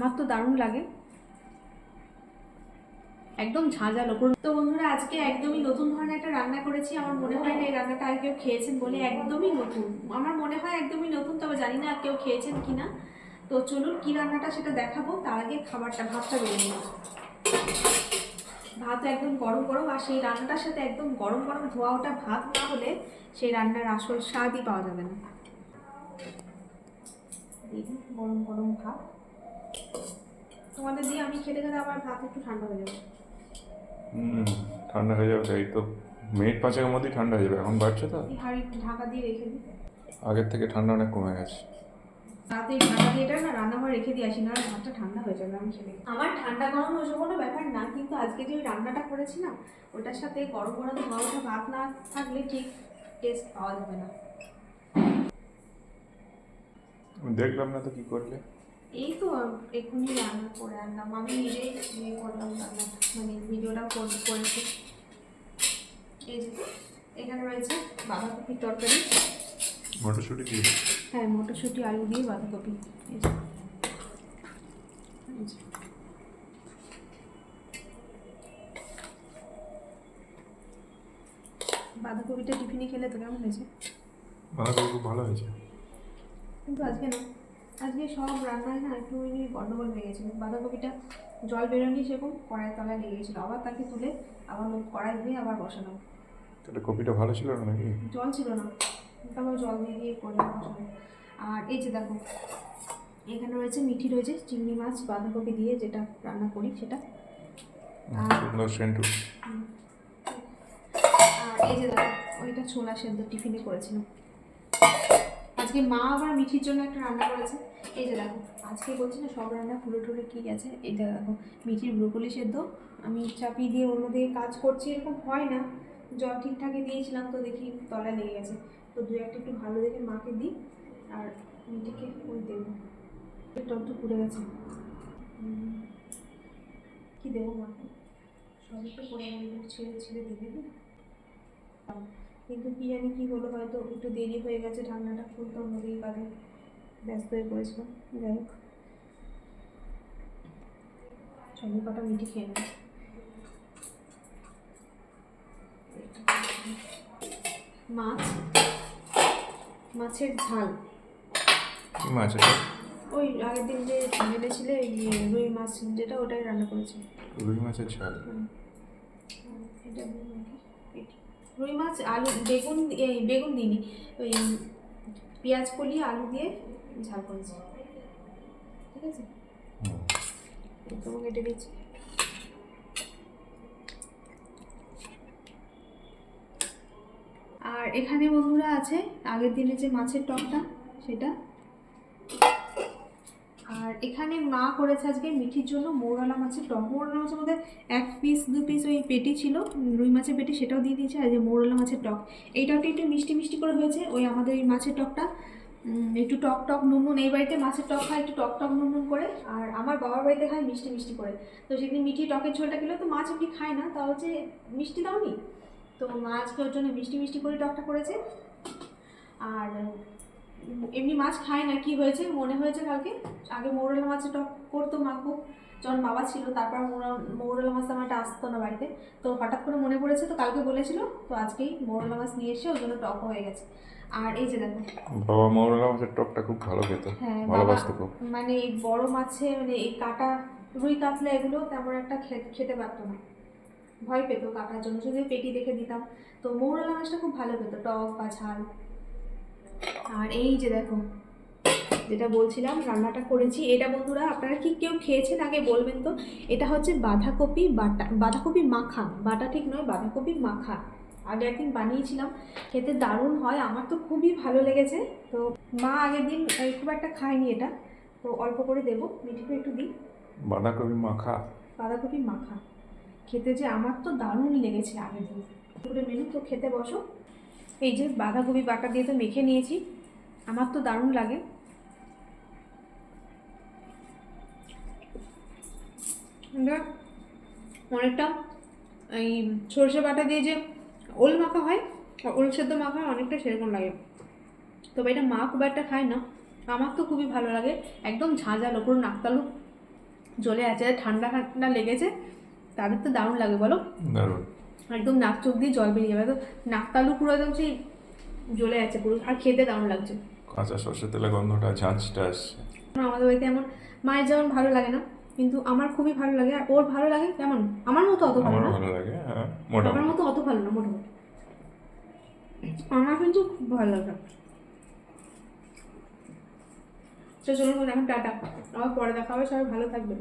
আমার তো দারুণ লাগে। একদম ঝাঁঝালো। তো বন্ধুরা, আজকে একদমই নতুন ধরনের একটা রান্না করেছি। আমার মনে হয় না এই রান্নাটা আর কেউ খেয়েছেন বলে একদমই নতুন। আমার মনে হয় একদমই নতুন, তবে জানি না কেউ খেয়েছেন কিনা। তো চলুন, কি রান্নাটা সেটা দেখাবো। তার আগে খাবারটা, ভাতটা বেরিয়ে নিই। ভাত একদম গরম গরম, আর সেই রান্নাটার সাথে একদম গরম গরম ধোয়া ওটা ভাত না হলে সেই রান্নার আসল স্বাদই পাওয়া যাবে না। গরম গরম ভাত। তোমাদের দিয়ে আমি খেতে খেতে আমার ভাত একটু ঠান্ডা হয়ে যাবে। হুম ঠান্ডা হয়ে যাবে। এই তো মিনিট পাঁচেকের মধ্যেই ঠান্ডা হয়ে যাবে। এখন বাড়ছে তো? হাঁড়ি ঢাকা দিয়ে রেখে দিই। আগের থেকে ঠান্ডা অনেক কমে গেছে। রাতে ঢাকা দিয়ে এটা না রান্নাঘরে রেখে দিয়ে আসি না ভাতটা ঠান্ডা হয়ে যাবে আমি খেলে। আমার ঠান্ডা গরম ওইসব কোনো ব্যাপার না কিন্তু আজকে যে রান্নাটা করেছি না ওটার সাথে গরম গরম ধোয়া ওঠা ভাত না থাকলে ঠিক টেস্ট পাওয়া যাবে না। দেখলাম না তো কি করলে। এই তো এক্ষুনি রান্না করে আনলাম। আমি নিজেই ইয়ে করলাম রান্না মানে ভিডিওটা কর- করেছি। এই যে এখানে রয়েছে বাঁধাকপির তরকারি। মটরশুঁটি দিয়ে? হ্যাঁ মটরশুঁটি আলু দিয়ে বাঁধাকপি। বাঁধাকপিটা টিফিনে খেলে তো কেমন হয়েছে? বাঁধাকপি খুব ভালো হয়েছে। কিন্তু আজকে না। আজকে সব রান্নায় না একটু ওই গন্ডগোল হয়ে গেছিল বাঁধাকপিটা জল বেরোনি সেরকম কড়াই তলায় লেগে গেছিল। আবার তাকে তুলে আবার কড়াই ধুয়ে আবার বসালাম। তাহলে কপিটা ভালো ছিল না নাকি? জল ছিল না। তারপর জল দিয়ে দিয়ে করলাম বসালাম। আর এই যে দেখো এখানে রয়েছে মিঠি রয়েছে চিংড়ি মাছ বাঁধাকপি দিয়ে যেটা রান্না করি সেটা। আর- আর এই যে দেখো ওইটা ছোলা সেদ্ধ টিফিনে করেছিলাম। আজকে মা আবার মিঠির জন্য একটা রান্না করেছে। এই যে দেখো, আজকে বলছি না সব রান্না ফুলে টুলে ঠিক আছে এটা দেখো, মিঠির ব্রোকলি সেদ্ধ। আমি চাপিয়ে দিয়ে অন্যদিকে কাজ করছি, এরকম হয় না। জল ঠিকঠাকই দিয়েছিলাম তো দেখি তলায় লেগে গেছে। তো দু একটা একটু ভালো দেখে মাকে দিই, আর মিঠিকে ওই দেবো। একটু একটু পুড়ে গেছে। কি দেবো মাকে সবই তো করে ছেড়ে ছেড়ে দিবে। না কিন্তু কি জানি কি হলো হয়তো একটু দেরি হয়ে গেছে ঠান্ডাটা খুলতে অন্যদিকে কাজে ব্যস্ত হয়ে পড়েছিলাম। যাই হোক। চলো কটা মিটি খেয়ে নেব। মাছ? মাছের ঝাল। কি মাছ এটা? ওই আগের দিন যে এনেছিলে রুই মাছ যেটা ওটাই রান্না করেছি। রুই মাছের ঝাল? এটি। রুই মাছ আলু বেগুন এই বেগুন দিইনি ওই পেঁয়াজ কলি আলু দিয়ে ঝাল করেছি। ঠিক আছে? তোমাকে দিচ্ছি। আর এখানে বন্ধুরা আছে আগের দিনে যে মাছের টকটা সেটা। আর এখানে মা করেছে আজকে মিঠির জন্য মৌরালা মাছের টক। মৌরালা মাছের মধ্যে এক পিস দু পিস ওই পেটি ছিল, রুই মাছের পেটি সেটাও দিয়ে দিয়েছে, আর যে মৌরালা মাছের টক। এই টকটা একটু মিষ্টি মিষ্টি করে হয়েছে, ওই আমাদের এই মাছের টকটা। একটু টক টক নুন এই বাড়িতে মাছের টক খায় একটু টক টক নুন নুন করে, আর আমার বাবার বাড়িতে খায় মিষ্টি মিষ্টি করে। তো সেদিন মিঠি টকের ঝোলটা খেলে, তো মাছ এমনি খায় না, তা হচ্ছে মিষ্টি দাওনি? তো মা আজকে ওর জন্য মিষ্টি মিষ্টি করে টকটা করেছে। আর এমনি মাছ খায় না, কি হয়েছে? মনে হয়েছে কালকে, আগে মৌরলা মাছের টক করতো মা খুব যখন বাবা ছিল তারপর মৌরা- মৌরলা মাছ আমারটা আসতো না বাড়িতে। তো হঠাৎ করে মনে পড়েছে তো কালকে বলেছিল তো আজকেই মৌরলা মাছ নিয়ে এসে ওর জন্য টক হয়ে গেছে। আর এই যে দেখো। বাবা মৌরলা মাছের টকটা খুব ভালো খেত হ্যাঁ ভালোবাসতো খুব। মানে এই বড় মাছে মানে এই কাটা রুই কাতলা এগুলো তেমন একটা খেতে পারতো না। ভয় পেতো কাটার জন্য যদি পেটি রেখে দিতাম। তো মৌরলা মাছটা খুব ভালো পেতো টক বা ঝাল। আর এই যে দেখো যেটা বলছিলাম রান্নাটা করেছি। এটা বন্ধুরা আপনারা কি কেউ খেয়েছেন আগে বলবেন তো? এটা হচ্ছে বাঁধাকপি বাটা বাঁধাকপি মাখা। বাটা ঠিক নয় বাঁধাকপি মাখা। আগে একদিন বানিয়েছিলাম খেতে দারুণ হয় আমার তো খুবই ভালো লেগেছে। তো মা আগের দিন খুব একটা খায়নি এটা। তো অল্প করে দেবো মিঠিকে একটু দিই। বাঁধাকপি মাখা। বাঁধাকপি মাখা। খেতে যে আমার তো দারুণ লেগেছে আগের দিন। দুপুরে মেনু তো খেতে বসো। এই যে বাঁধাকপি বাটা দিয়ে তো মেখে নিয়েছি। আমার তো দারুণ লাগে। এটা অনেকটা এই সর্ষে বাটা দিয়ে যে ওল মাখা হয় ওল সেদ্ধ মাখা হয় অনেকটা সেরকম লাগে। তবে এটা মা খুব একটা খায় না। আমার তো খুবই ভালো লাগে। একদম ঝাঁঝালো পুরো নাকতালু জ্বলে আছে যাদের ঠান্ডা ঠান্ডা লেগেছে। তাদের তো দারুণ লাগে বলো? একদম নাক চোখ দিয়ে জল বেরিয়ে যাবে। তো নাক তালু পুরো একদম সেই জ্বলে আছে পুরো আর খেতে দারুণ লাগছে। কাঁচা সর্ষের তেলের গন্ধটা ঝাঁঝটা আসছে। আমাদের বাড়িতে এমন মায়ের যেমন ভালো লাগে না। কিন্তু আমার খুবই ভালো লাগে আর ওর ভালো লাগে কেমন আমার মতো অত ভালো না। ভালো লাগে হ্যাঁ আমার মতো অত ভালো না মোটামুটি। আমার কিন্তু খুব ভালো লাগে। তো চলুন এখন টাটা। আবার পরে দেখা হবে সবাই ভালো থাকবেন।